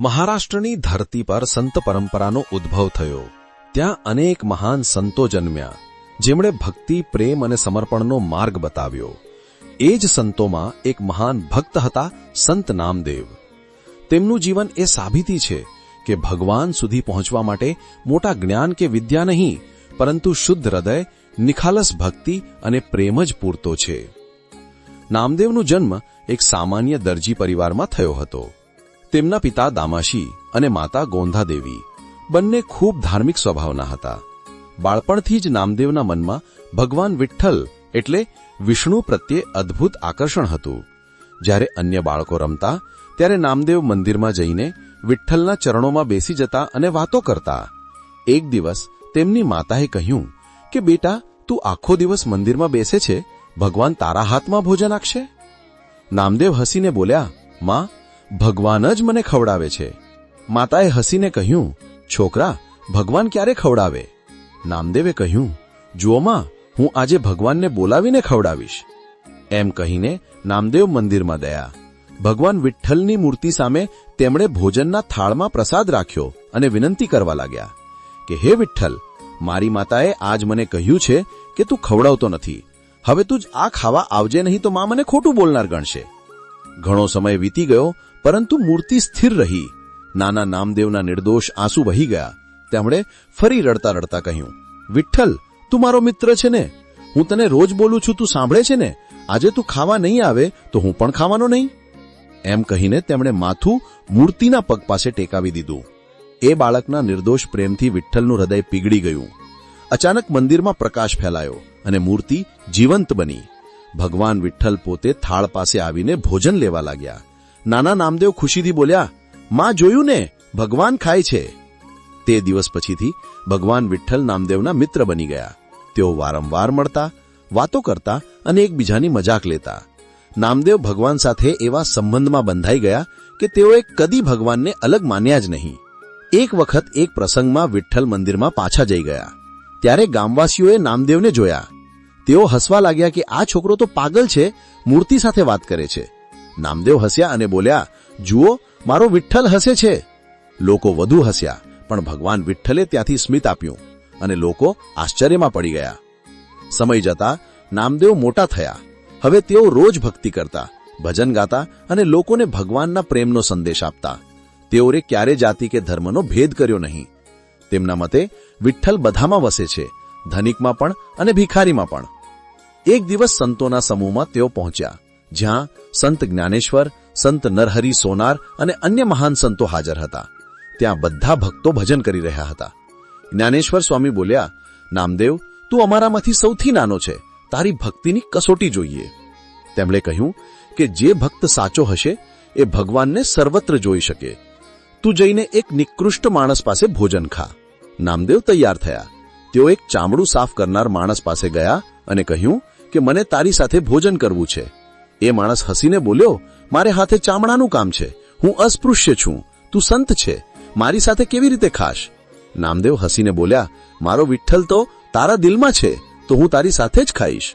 મહારાષ્ટ્રની ધરતી પર સંત પરંપરાનો ઉદ્ભવ થયો. ત્યાં અનેક મહાન સંતો જન્મ્યા, જેમણે ભક્તિ, પ્રેમ અને સમર્પણનો માર્ગ બતાવ્યો. એ જ સંતોમાં એક મહાન ભક્ત હતા સંત નામદેવ. તેમનું જીવન એ સાબિતી છે કે ભગવાન સુધી પહોંચવા માટે મોટા જ્ઞાન કે વિદ્યા નહીં, પરંતુ શુદ્ધ હૃદય, નિખાલસ ભક્તિ અને પ્રેમ જ પૂરતો છે. નામદેવનો જન્મ એક સામાન્ય દરજી પરિવારમાં થયો હતો. તેમના પિતા દામાશી અને માતા ગોંધાદેવી બંને ખૂબ ધાર્મિક સ્વભાવના હતા. બાળપણથી જ નામદેવના મનમાં ભગવાન વિઠ્ઠલ એટલે વિષ્ણુ પ્રત્યે અદ્ભુત આકર્ષણ હતું. જ્યારે અન્ય બાળકો રમતા, ત્યારે નામદેવ મંદિરમાં જઈને વિઠ્ઠલના ચરણોમાં બેસી જતા અને વાતો કરતા. એક દિવસ તેમની માતાએ કહ્યું કે, બેટા, તું આખો દિવસ મંદિરમાં બેસે છે? ભગવાન તારા હાથમાં ભોજન આપશે? નામદેવ હસીને બોલ્યા, માં ભગવાન જ મને ખવડાવે છે. માતાએ હસીને કહ્યું, છોકરા, ભગવાન ક્યારે ખવડાવે? નામદેવે કહ્યું, જુઓ માં, હું આજે ભગવાનને બોલાવીને ખવડાવીશ. એમ કહીને નામદેવ મંદિરમાં ગયા. ભગવાન વિઠ્ઠલની મૂર્તિ સામે તેમણે ભોજનના થાળમાં પ્રસાદ રાખ્યો અને વિનંતી કરવા લાગ્યા કે, હે વિઠ્ઠલ, મારી માતાએ આજ મને કહ્યું છે કે તું ખવડાવતો નથી. હવે તું જ આ ખાવા આવજે નહીં તો મા મને ખોટું બોલનાર ગણશે. ઘણો સમય વીતી ગયો પરંતુ મૂર્તિ સ્થિર રહી. નાના નામદેવના નિર્દોષ આંસુ વહી ગયા. તેમણે ફરી રડતા રડતા કહ્યું, વિઠ્ઠલ, તું મારો મિત્ર છે ને? હું તને રોજ બોલું છું, તું સાંભળે છે ને? આજે તું ખાવા નહીં આવે, તો હું પણ ખાવાનો નહીં. એમ કહીને તેમણે માથું મૂર્તિના પગ પાસે ટેકાવી દીધું. એ બાળકના નિર્દોષ પ્રેમથી વિઠ્ઠલનું હૃદય પીગળી ગયું. અચાનક મંદિરમાં પ્રકાશ ફેલાયો અને મૂર્તિ જીવંત બની. ભગવાન વિઠ્ઠલ પોતે થાળ પાસે આવીને ભોજન લેવા લાગ્યા. નાના નામદેવ ખુશીથી બોલ્યા, માં જોયું ને, ભગવાન ખાય છે. તે દિવસ પછીથી ભગવાન વિઠ્ઠલ નામદેવના મિત્ર બની ગયા. તેઓ વારંવાર મળતા, વાતો કરતા અને એકબીજાની મજાક લેતા. નામદેવ ભગવાન સાથે એવા સંબંધમાં બંધાઈ ગયા કે તેઓએ કદી ભગવાનને અલગ માન્યા જ નહીં. એક વખત એક પ્રસંગમાં વિઠ્ઠલ મંદિરમાં પાછા જઈ ગયા. ત્યારે ગામવાસીઓએ નામદેવને જોયા. તેઓ હસવા લાગ્યા કે આ છોકરો તો પાગલ છે, મૂર્તિ સાથે વાત કરે છે. નામદેવ હસ્યા અને બોલ્યા, જુઓ, મારો વિઠ્ઠલ હસે છે. લોકો વધુ હસ્યા, પણ ભગવાન વિઠ્ઠલે ત્યાંથી સ્મિત આપ્યું અને લોકો આશ્ચર્યમાં પડી ગયા. સમય જતા નામદેવ મોટા થયા. હવે તેઓ રોજ ભક્તિ કરતા, ભજન ગાતા અને લોકોને ભગવાનના પ્રેમનો સંદેશ આપતા. તેઓએ ક્યારે જાતિ કે ધર્મનો ભેદ કર્યો નહીં. તેમના મતે વિઠ્ઠલ બધામાં વસે છે, ધનિકમાં પણ અને ભિખારીમાં પણ. એક દિવસ સંતોના સમૂહમાં તેઓ પહોંચ્યા. જ્યાં સંત જ્ઞાનેશ્વર, સંત નરહરી સોનાર અને અન્ય મહાન સંતો હાજર હતા. ત્યાં બધા ભક્તો ભજન કરી રહ્યા હતા. જ્ઞાનેશ્વર સ્વામી બોલ્યા, નામદેવ, તું અમારામાંથી સૌથી નાનો છે. તારી ભક્તિની કસોટી જોઈએ. તેમણે કહ્યું કે જે ભક્ત સાચો હશે, એ ભગવાનને સર્વત્ર જોઈ શકે. તું જઈને એક નિકૃષ્ટ માણસ પાસે ભોજન ખા. નામદેવ તૈયાર થયા. તેઓ એક ચામડું સાફ કરનાર માણસ પાસે ગયા અને કહ્યું કે, મને તારી સાથે ભોજન કરવું છે. એ માણસ હસીને બોલ્યો, મારે હાથે ચામડાનું કામ છે. હું અસ્પૃશ્ય છું. તું સંત છે. મારી સાથે કેવી રીતે ખાશ? નામદેવ હસીને બોલ્યા, મારો વિઠ્ઠલ તો તારા દિલમાં છે, તો હું તારી સાથે જ ખાઈશ.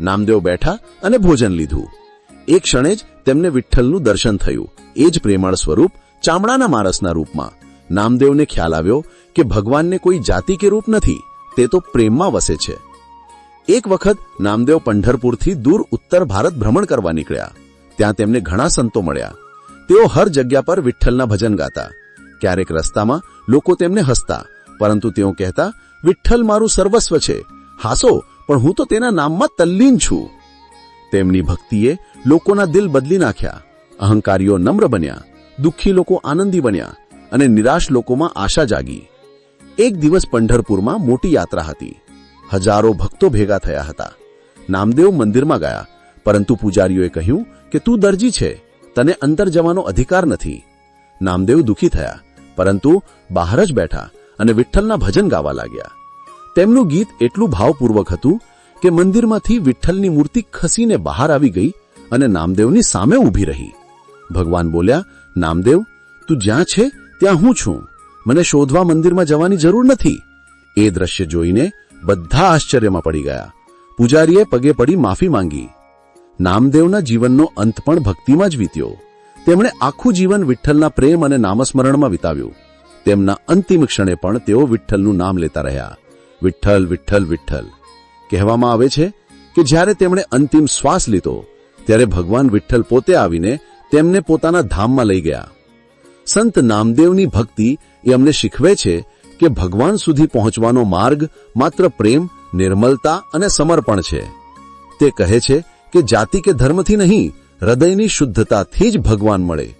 નામદેવ બેઠા અને ભોજન લીધું. એક ક્ષણે જ તેમને વિઠ્ઠલનું દર્શન થયું. એ જ પ્રેમાળ સ્વરૂપ ચામડાના માણસના રૂપમાં. નામદેવને ખ્યાલ આવ્યો કે ભગવાનને કોઈ જાતિ કે રૂપ નથી. તે તો પ્રેમમાં વસે છે. એક વખત નામદેવ પંઢરપુરથી દૂર ઉત્તર ભારત ભ્રમણ કરવા નીકળ્યા. ત્યાં તેમને ઘણા સંતો મળ્યા. તેઓ હર જગ્યા પર વિઠ્ઠલના ભજન ગાતા. ક્યારેક રસ્તામાં લોકો તેમને હસતા, પરંતુ તેઓ કહેતા, વિઠ્ઠલ મારું સર્વસ્વ છે. હાસો, પણ હું તો તેના નામમાં તલ્લીન છું. તેમની ભક્તિએ લોકોના દિલ બદલી નાખ્યા. અહંકારીઓ નમ્ર બન્યા. દુઃખી લોકો આનંદી બન્યા અને નિરાશ લોકોમાં આશા જાગી. એક દિવસ પંઢરપુરમાં મોટી યાત્રા હતી. હજારો ભક્તો ભેગા થયા હતા. નામદેવ મંદિરમાં ગયા, પરંતુ પૂજારીઓએ કહ્યું કે તું દરજી છે, તને અંદર જવાનો અધિકાર નથી. નામદેવ દુઃખી થયા, પરંતુ બહાર જ બેઠા અને વિઠ્ઠલના ભજન ગાવા લાગ્યા. તેમનું ગીત એટલું ભાવપૂર્વક હતું કે મંદિરમાંથી વિઠ્ઠલની મૂર્તિ ખસીને બહાર આવી ગઈ અને નામદેવની સામે ઊભી રહી. ભગવાન બોલ્યા, નામદેવ, તું જ્યાં છે, ત્યાં હું છું. મને શોધવા મંદિરમાં જવાની જરૂર નથી. એ દ્રશ્ય જોઈને બધા આશ્ચર્યમાં પડી ગયા. પૂજારીએ પગે પડી માફી માંગી. નામદેવના જીવનનો અંત પણ ભક્તિમાં જ વીત્યો. તેમણે આખું જીવન વિઠ્ઠલના પ્રેમ અને નામસ્મરણમાં વિતાવ્યું. તેમના અંતિમ ક્ષણે પણ તેઓ વિઠ્ઠલનું નામ લેતા રહ્યા. વિઠ્ઠલ વિઠ્ઠલ વિઠ્ઠલ. કહેવામાં આવે છે કે જ્યારે તેમણે અંતિમ શ્વાસ લીધો, ત્યારે ભગવાન વિઠ્ઠલ પોતે આવીને તેમને પોતાના ધામમાં લઈ ગયા. સંત નામદેવની ભક્તિ એ અમને શીખવે છે કે ભગવાન સુધી પહોંચવાનો માર્ગ માત્ર પ્રેમ, નિર્મલતા અને સમર્પણ છે. તે કહે છે કે જાતિ કે ધર્મથી નહીં, હૃદયની શુદ્ધતાથી જ ભગવાન મળે.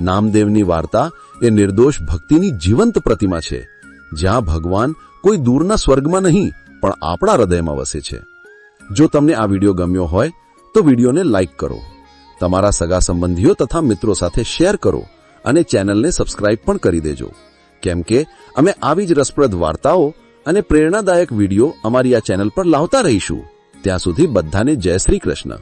નામદેવની વાર્તા એ નિર્દોષ ભક્તિની જીવંત પ્રતિમા છે. જ્યાં ભગવાન કોઈ દૂરના સ્વર્ગમાં નહીં, પણ આપણા હૃદયમાં વસે છે. જો તમને આ વીડિયો ગમ્યો હોય, તો વિડીયોને લાઇક કરો. તમારા સગા સંબંધીઓ તથા મિત્રો સાથે શેર કરો અને ચેનલને સબસ્ક્રાઇબ પણ કરી દેજો. કેમ કે અમે આવી જ રસપ્રદ વાર્તાઓ અને પ્રેરણાદાયક વીડિયો અમારી આ ચેનલ પર લાવતા રહીશું. ત્યાં સુધી બધાને જય શ્રી કૃષ્ણ.